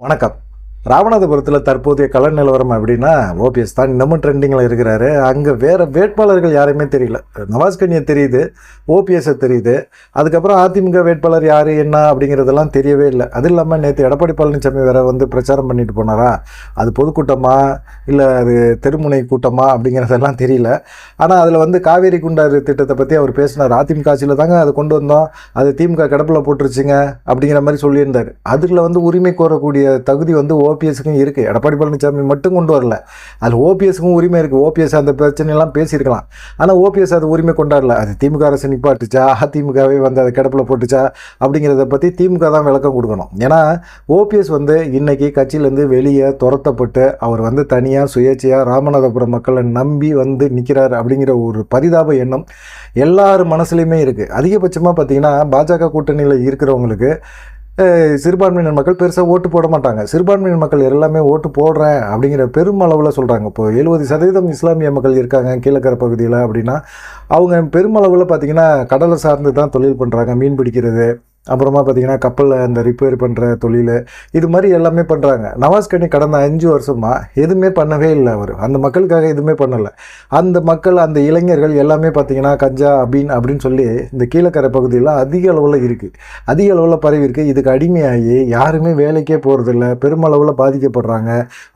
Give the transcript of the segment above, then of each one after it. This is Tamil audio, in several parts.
வணக்கம். ராமநாதபுரத்தில் தற்போதைய கலன் நிலவரம் அப்படின்னா ஓபிஎஸ் தான் இன்னமும் ட்ரெண்டிங்கில் இருக்கிறாரு. அங்கே வேறு வேட்பாளர்கள் யாரையுமே தெரியல. நவாஸ் கனியை தெரியுது ஓபிஎஸ்ஸை தெரியுது. அதுக்கப்புறம் அதிமுக வேட்பாளர் யார் என்ன அப்படிங்கிறதெல்லாம் தெரியவே இல்லை. அது இல்லாமல் நேற்று எடப்பாடி பழனிசாமி வேற வந்து பிரச்சாரம் பண்ணிட்டு போனாரா? அது பொதுக்கூட்டமா இல்லை அது தெருமுனை கூட்டமா அப்படிங்கிறதெல்லாம் தெரியல. ஆனால் அதில் வந்து காவேரி குண்டாறு திட்டத்தை பற்றி அவர் பேசினார். அதிமுக ஆட்சியில் தாங்க அதை கொண்டு வந்தோம். அது திமுக கிடப்பில் போட்டுருச்சுங்க அப்படிங்கிற மாதிரி சொல்லியிருந்தார். அதில் வந்து உரிமை கோரக்கூடிய தகுதி வந்து ஓபிஎஸ்க்கும் இருக்குது எடப்பாடி பழனிசாமி மட்டும் கொண்டு வரல. அதில் ஓபிஎஸ்க்கும் உரிமை இருக்குது ஓபிஎஸ் அந்த பிரச்சனையெல்லாம் பேசியிருக்கலாம். ஆனால் ஓபிஎஸ் அது உரிமை கொண்டாடல. அது திமுக அரசு நிப்பாட்டுச்சா? அதிமுகவே வந்து அதை கிடப்பில் போட்டுச்சா? அப்படிங்கிறத பற்றி திமுக தான் விளக்கம் கொடுக்கணும். ஏன்னா ஓபிஎஸ் வந்து இன்றைக்கி கட்சியிலேருந்து வெளியே துரத்தப்பட்டு அவர் வந்து தனியாக சுயேட்சையாக ராமநாதபுரம் மக்களை நம்பி வந்து நிற்கிறார் அப்படிங்கிற ஒரு பரிதாப எண்ணம் எல்லார் மனசுலையுமே இருக்குது அதிகபட்சமாக பார்த்தீங்கன்னா பாஜக கூட்டணியில் இருக்கிறவங்களுக்கு சிறுபான்மையினர் மக்கள் பெருசாக ஓட்டு போட மாட்டாங்க. சிறுபான்மையினர் மக்கள் எல்லாமே ஓட்டு போடுறேன் அப்படிங்கிற பெருமளவில் சொல்கிறாங்க இப்போ எழுபது சதவீதம் இஸ்லாமிய மக்கள் இருக்காங்க கீழக்கரை பகுதியில் அப்படின்னா அவங்க பெருமளவில் பார்த்தீங்கன்னா கடலை சார்ந்து தான் தொழில் பண்ணுறாங்க மீன் பிடிக்கிறது. அப்புறமா பார்த்தீங்கன்னா கப்பலில் அந்த ரிப்பேர் பண்ணுற தொழில் இது மாதிரி எல்லாமே பண்ணுறாங்க நவாஸ் கனி கடந்த அஞ்சு வருஷமாக எதுவுமே பண்ணவே இல்லை அவர். அந்த மக்களுக்காக எதுவுமே பண்ணலை. அந்த மக்கள் அந்த இளைஞர்கள் எல்லாமே பார்த்தீங்கன்னா கஞ்சா அபீன் அப்படின்னு சொல்லி இந்த கீழக்கரை பகுதியில் அதிக அளவில் இருக்குது அதிக அளவில் பரவி இருக்குது இதுக்கு அடிமையாகி யாருமே வேலைக்கே போகிறதில்ல பெருமளவில் பாதிக்கப்படுறாங்க.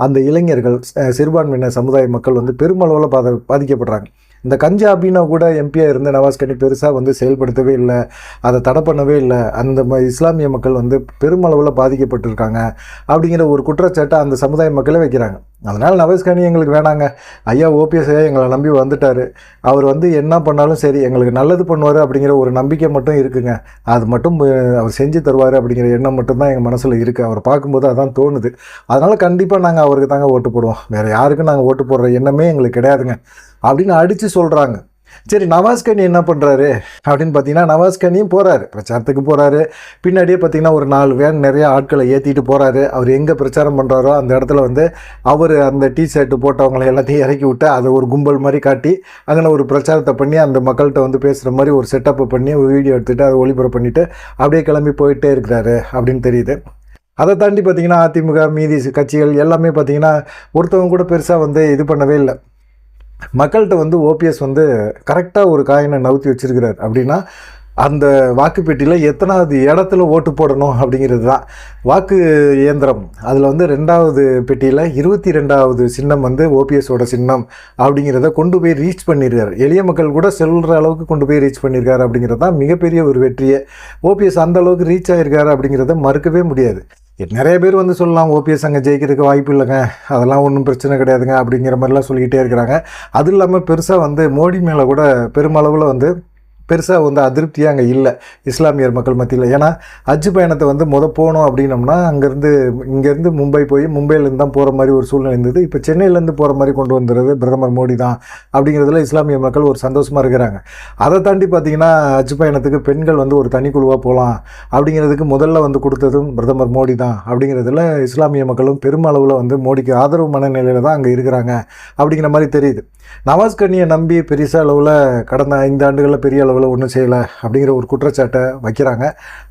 அந்த இளைஞர்கள் சிறுபான்மையினர் சமுதாய மக்கள் வந்து பெருமளவில் பாத பாதிக்கப்படுறாங்க. இந்த கஞ்சா அப்படின்னா கூட எம்பியாக இருந்த நவாஸ் கனி பெருசாக வந்து செயல்படுத்தவே இல்லை. அதை தடை பண்ணவே இல்லை. அந்த இஸ்லாமிய மக்கள் வந்து பெருமளவில் பாதிக்கப்பட்டிருக்காங்க. அப்படிங்கிற ஒரு குற்றச்சாட்டை அந்த சமுதாய மக்களே வைக்கிறாங்க. அதனால் நவாஸ் எங்களுக்கு வேணாங்க. ஐயா ஓபிஎஸ் ஐயா எங்களை நம்பி வந்துட்டார். அவர் வந்து என்ன பண்ணாலும் சரி எங்களுக்கு நல்லது பண்ணுவார் அப்படிங்கிற ஒரு நம்பிக்கை மட்டும் இருக்குங்க. அது மட்டும் அவர் செஞ்சு தருவார் அப்படிங்கிற எண்ணம் மட்டும்தான் எங்கள் மனசில் இருக்குது அவர் பார்க்கும்போது அதான் தோணுது. அதனால் கண்டிப்பாக நாங்கள் அவருக்கு தாங்க ஓட்டு போடுவோம். வேறு யாருக்கும் நாங்கள் ஓட்டு போடுற எண்ணமே எங்களுக்கு கிடையாதுங்க. அப்படின்னு அடித்து சொல்கிறாங்க சரி நவாஸ்கனி என்ன பண்ணுறாரு அப்படின்னு பார்த்தீங்கன்னா நவாஸ்கனியும் போகிறாரு பிரச்சாரத்துக்கு போகிறாரு பின்னாடியே பார்த்தீங்கன்னா ஒரு நாலு வேன் நிறைய ஆட்களை ஏற்றிட்டு போகிறாரு அவர் எங்கே பிரச்சாரம் பண்ணுறாரோ அந்த இடத்துல வந்து அவர் அந்த டி ஷர்ட்டு போட்டவங்களை எல்லாத்தையும் இறக்கி விட்டு அதை ஒரு கும்பல் மாதிரி காட்டி அங்கே ஒரு பிரச்சாரத்தை பண்ணி அந்த மக்கள்கிட்ட வந்து பேசுகிற மாதிரி ஒரு செட்டப்பை பண்ணி ஒரு வீடியோ எடுத்துகிட்டு அதை ஒளிபரப்பு பண்ணிவிட்டு அப்படியே கிளம்பி போயிட்டே இருக்கிறாரு அப்படின்னு தெரியுது. அதை தாண்டி பார்த்தீங்கன்னா அதிமுக மீதி கட்சிகள் எல்லாமே பார்த்தீங்கன்னா ஒருத்தவங்க கூட பெருசாக வந்து இது பண்ணவே இல்லை. மக்கள்கிட்ட வந்து ஓபிஎஸ் வந்து கரெக்டாக ஒரு காயினை நவுத்தி வச்சுருக்கிறார். அப்படின்னா அந்த வாக்குப்பெட்டியில் எத்தனாவது இடத்துல ஓட்டு போடணும் அப்படிங்கிறது தான். வாக்கு இயந்திரம். அதில் வந்து ரெண்டாவது பெட்டியில் இருபத்தி ரெண்டாவது சின்னம் வந்து ஓபிஎஸோட சின்னம் அப்படிங்கிறத கொண்டு போய் ரீச் பண்ணியிருக்கார் எளிய மக்கள் கூட செல்கிற அளவுக்கு கொண்டு போய் ரீச் பண்ணியிருக்காரு அப்படிங்கிறது தான் மிகப்பெரிய ஒரு வெற்றியே. ஓபிஎஸ் அந்த அளவுக்கு ரீச் ஆகிருக்காரு அப்படிங்கிறத மறுக்கவே முடியாது. நிறைய பேர் வந்து சொல்லலாம் ஓபிஎஸ் அங்கே ஜெயிக்கிறதுக்கு வாய்ப்பு இல்லைங்க. அதெல்லாம் ஒன்றும் பிரச்சனை கிடையாதுங்க அப்படிங்கிற மாதிரிலாம் சொல்லிக்கிட்டே இருக்கிறாங்க. அது இல்லாமல் பெருசாக வந்து மோடி மேலே கூட பெருமளவில் வந்து பெருசாக வந்து அதிருப்தியாக அங்கே இல்லை இஸ்லாமியர் மக்கள் மத்தியில். ஏன்னா ஹஜ் பயணத்தை வந்து முத போகணும் அப்படின்னம்னா அங்கேருந்து இங்கேருந்து மும்பை போய் மும்பையிலேருந்து தான் போகிற மாதிரி ஒரு சூழ்நிலை இருந்தது. இப்போ சென்னையிலேருந்து போகிற மாதிரி கொண்டு வந்துடுறது பிரதமர் மோடி தான் அப்படிங்கிறதுல இஸ்லாமிய மக்கள் ஒரு சந்தோஷமாக இருக்கிறாங்க. அதை தாண்டி பார்த்தீங்கன்னா ஹஜ் பயணத்துக்கு பெண்கள் வந்து ஒரு தனிக்குழுவாக போகலாம் அப்படிங்கிறதுக்கு முதல்ல வந்து கொடுத்ததும் பிரதமர் மோடி தான் அப்படிங்கிறதுல இஸ்லாமிய மக்களும் பெருமளவில் வந்து மோடிக்கு ஆதரவு மனநிலையில் தான் அங்கே இருக்கிறாங்க அப்படிங்கிற மாதிரி தெரியுது. நவாஸ் கண்ணியை நம்பி பெருசாக அளவில் கடந்த ஐந்து ஆண்டுகளில் பெரிய அளவில் ஒன்றும் செய்யலை அப்படிங்கிற ஒரு குற்றச்சாட்டை வைக்கிறாங்க.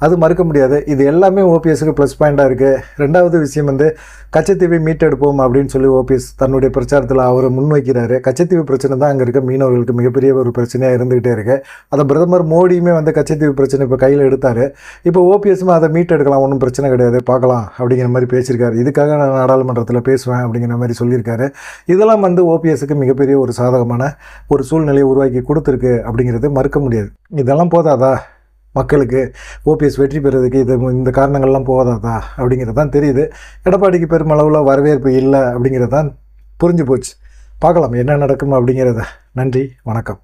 அது மறுக்க முடியாது. இது எல்லாமே ஓபிஎஸ்க்கு ப்ளஸ் பாயிண்ட்டாக இருக்குது ரெண்டாவது விஷயம் வந்து கச்சத்தீவை மீட்டெடுப்போம் அப்படின்னு சொல்லி ஓபிஎஸ் தன்னுடைய பிரச்சாரத்தில் அவர் முன்வைக்கிறாரு. கச்சத்தீவு பிரச்சனை தான் அங்கே இருக்க மீனவர்களுக்கு மிகப்பெரிய ஒரு பிரச்சனையாக இருந்துகிட்டே இருக்குது அதை பிரதமர் மோடியுமே வந்து கச்சத்தீவு பிரச்சனை இப்போ கையில் எடுத்தார். இப்போ ஓபிஎஸ்ஸும் அதை மீட்டெடுக்கலாம் ஒன்றும் பிரச்சனை கிடையாது பார்க்கலாம் அப்படிங்கிற மாதிரி பேசியிருக்காரு. இதுக்காக நான் நாடாளுமன்றத்தில் பேசுவேன் அப்படிங்கிற மாதிரி சொல்லியிருக்காரு. இதெல்லாம் வந்து ஓபிஎஸ்க்கு மிகப்பெரிய ஒரு சாதகமான ஒரு சூழ்நிலையை உருவாக்கி கொடுத்துருக்கு அப்படிங்கிறது மறுக்க முடியாது. முடியாது. இதெல்லாம் போதாதா? மக்களுக்கு ஓபிஎஸ் வெற்றி பெறுறதுக்கு இது இந்த காரணங்கள்லாம் போதாதா? அப்படிங்கிறது தான் தெரியுது. எடப்பாடிக்கு பெருமளவில் வரவேற்பு இல்லை அப்படிங்கிறது தான் புரிஞ்சு போச்சு. பார்க்கலாம் என்ன நடக்கும் அப்படிங்கிறத. நன்றி வணக்கம்.